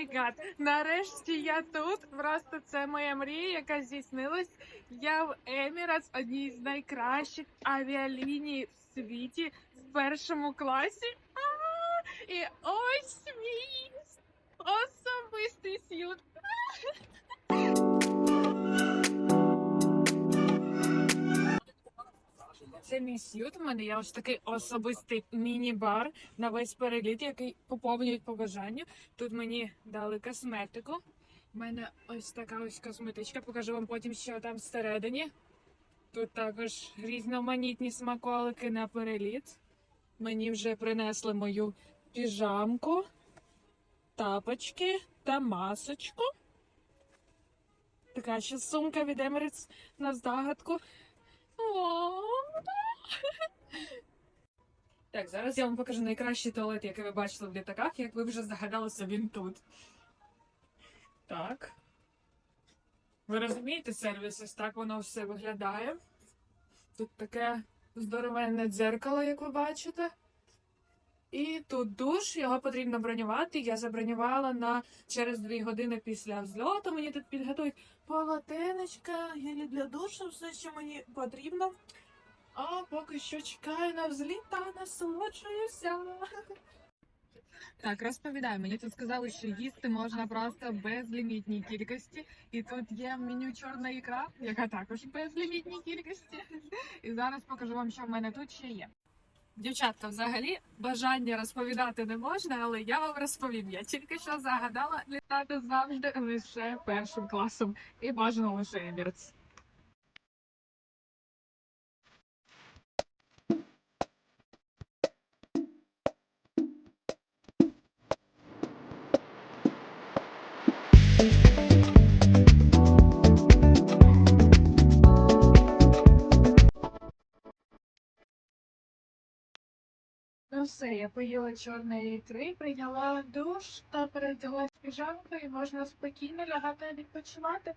май гад. Нарешті я тут. Просто це моя мрія, яка здійснилась. Я в Еміратс, одній з найкращих авіаліній в світі в першому класі. А, І ось Це мій сют. У мене є ось такий особистий міні-бар на весь переліт, який поповнюють по бажанню. Тут мені дали косметику. У мене ось така ось косметичка. Покажу вам потім, що там всередині. Тут також різноманітні смаколики на переліт. Мені вже принесли мою піжамку, тапочки та масочку. Така ще сумка від Emirates на здогадку. О, Так, зараз я вам покажу найкращий туалет, який ви бачили в літаках, як ви вже загадалися, він тут. Так. Ви розумієте сервіс, ось так воно все виглядає. Тут таке здоровенне дзеркало, як ви бачите. І тут душ, його потрібно бронювати. Я забронювала на через дві години після взльоту. Мені тут підготують полотенечка, гелі для душу, все, що мені потрібно. А поки що чекаю на взліт та насолоджуюся. Так, розповідаю, мені тут сказали, що їсти можна просто безлімітній кількості. І тут є меню чорна ікра, яка також безлімітній кількості. І зараз покажу вам, що в мене тут ще є. Дівчатка, взагалі бажання розповідати не можна, але я вам розповім. Я тільки що загадала літати завжди лише першим класом і бажано лише Емірц. Ну все, я поїла чорної ікри, прийняла душ та переділась піжамку і можна спокійно лягати відпочивати.